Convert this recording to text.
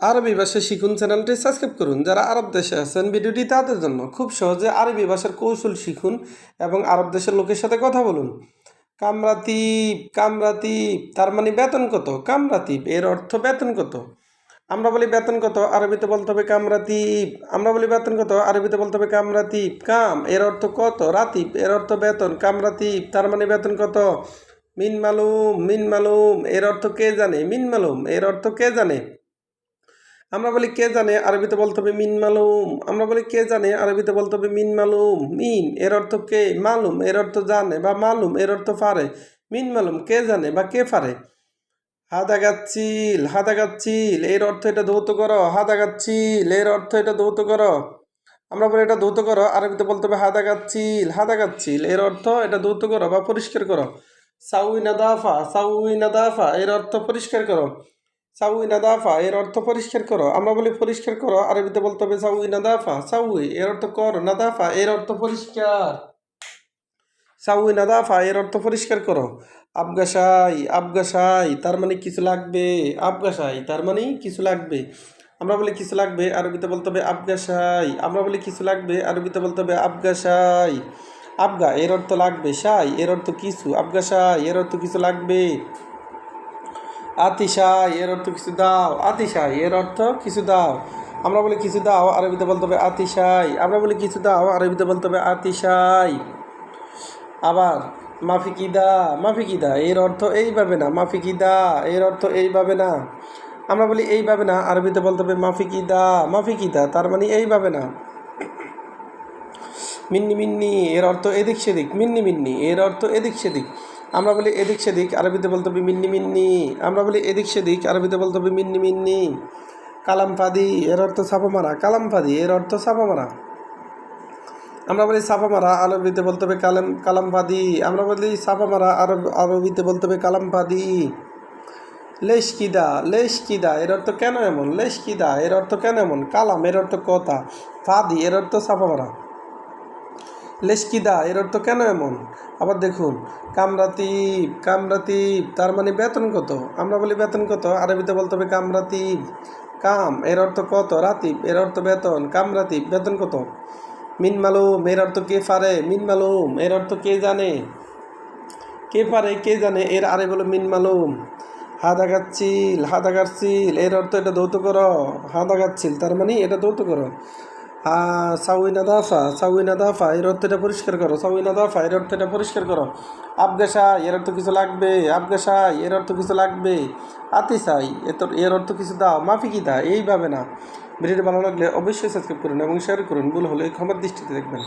আরবি ভাষা শিখুন চ্যানেলটি সাবস্ক্রাইব করুন। যারা আরব দেশে আছেন, ভিডিওটি তাদের জন্য খুব সহজে আরবি ভাষার কৌশল শিখুন এবং আরব দেশের লোকের সাথে কথা বলুন। কামরাতিব কামরাতিব তার মানে বেতন কত? কামরাতিব এর অর্থ বেতন কত? আমরা বলি বেতন কত, আরবিতে বলতে হবে কামরাতিব আমরা বলি বেতন কত, আরবিতে বলতে হবে কামরাতিব কাম, এর অর্থ কত? রাতিব, এর অর্থ বেতন। কামরাতিব তার মানে বেতন কত? মিন মালুম মিন মালুম, এর অর্থ কে জানে? মিন মালুম, এর অর্থ কে জানে? আমরা বলি, কে জানে? আরবিতে বলতে হবে মিন মালুম। আমরা বলি, কে জানে? আরবিতে বলতে হবে মিন মালুম। মিন, এর অর্থ কে? মালুম, এর অর্থ জানে। বা মালুম, এর অর্থ পারে মিন মালুম, কে জানে বা কে পারে হাদা গাচ্ছিল হাদা গাচ্ছিল এর অর্থ এটা ধৌত করো। হাদা গাচ্ছিল এর অর্থ এটা ধৌত করো। আমরা বলি, এটা ধৌত করো। আরবিতে বলতে হবে হাদা গাচ্ছিল হাদা গাচ্ছিল এর অর্থ এটা ধৌত করো বা পরিষ্কার করো। সাউই নাদাফা সাউই নাদাফা, এর অর্থ পরিষ্কার করো। সাউই নাদাফা এর অর্থ পরিষ্কার করো। আমরা বলি পরিষ্কার করো, আরবিতে বলতে হবে সাউই নাদাফা সাউই, এর অর্থ কর নাদাফা এর অর্থ পরিষ্কার। সাউই নাদাফা এর অর্থ পরিষ্কার করো। আবগাসাই আবগাসাই তার মানে কিছু লাগবে। আবগাসাই তার মানে কিছু লাগবে। আমরা বলি কিছু লাগবে, আরবিতে বলতে হবে আবগাসাই আমরা বলি কিছু লাগবে, আরবিতে বলতে হবে আবগাসাই আবগা, এর অর্থ লাগবে, সাই, এর অর্থ কিছু। আবগাসাই এর অর্থ কিছু লাগবে। আতিশাই এর অর্থ কিছু দাও। আতিশাই এর অর্থ কিছু দাও। আমরা বলি কিছু দাও, আরবিতে বলতে হবে আতিশাই আমরা বলি কিছু দাও, আরবিতে বলতে হবে আতিশাই আবার মাফিকিদা মাফিকিদা এর অর্থ এইভাবে না। মাফিকিদা এর অর্থ এইভাবে না। আমরা বলি এইভাবে না। আরবিতে বলতে হবে মাফিকিদা মাফিকিদা তার মানে এইভাবে না। মিন্নি মিন্নি, এর অর্থ এদিক সেদিক। মিন্নি মিন্নি, এর অর্থ এদিক সেদিক। আমরা বলি এদিক সেদিক, আরবিতে বলতে হবে মিন্নি মিন্নি। আমরা বলি এদিক সেদিক, আরবিতে বলতে হবে মিন্নি মিন্নি। কালাম ফাদি, এর অর্থ ছাপা মারা। কালাম ফাদি, এর অর্থ ছাপা মারা। আমরা বলি ছাপা মারা, আরবিতে বলতে হবে কালাম কালাম ফাদি। আমরা বলি ছাপা মারা, আরব, আরবিতে বলতে হবে কালাম ফাদি। লেশ কিদা লেশ কিদা এর অর্থ কেন এমন? লেশ কিদা এর অর্থ কেন এমন? কালাম, এর অর্থ কথা। ফাদি, এর অর্থ ছাপা মারা। লেশকিদা, এর অর্থ কেন এমন? আবার দেখুন কামরাতিব কামরাতিব তার মানে বেতন কত? আমরা বলি বেতন কত? আরবিতে বলতে হবে কামরাতিব। কাম, এর অর্থ কত? রাতিব, এর অর্থ বেতন। কামরাতিব, বেতন কত? মিন মালুম, এর অর্থ কে পারে? মিন মালুম, এর অর্থ কে জানে? কে পারে, কে জানে? এর আরে বলো মিন মালুম। হাদা গাচ্ছিল হাদা গাচ্ছিল, এর অর্থ এটা দৌত করো। হাদা গাচ্ছিল, তার মানে এটা দৌত করো। সাউইনা দাফা সাউইনা দাফা এর অর্থটা পরিষ্কার করো সাউইনা দাফা এর অর্থ এটা পরিষ্কার করো। আবগাসা এর অর্থ কিছু লাগবে আবগাসা এর অর্থ কিছু লাগবে। আতিসাই এত এর অর্থ কিছু দাও, মাফি কি দা এইভাবে না। ভিডিওটি ভালো লাগলে অবশ্যই সাবস্ক্রাইব করুন এবং শেয়ার করুন। ভুল হলে ক্ষমার দৃষ্টিতে দেখবেন।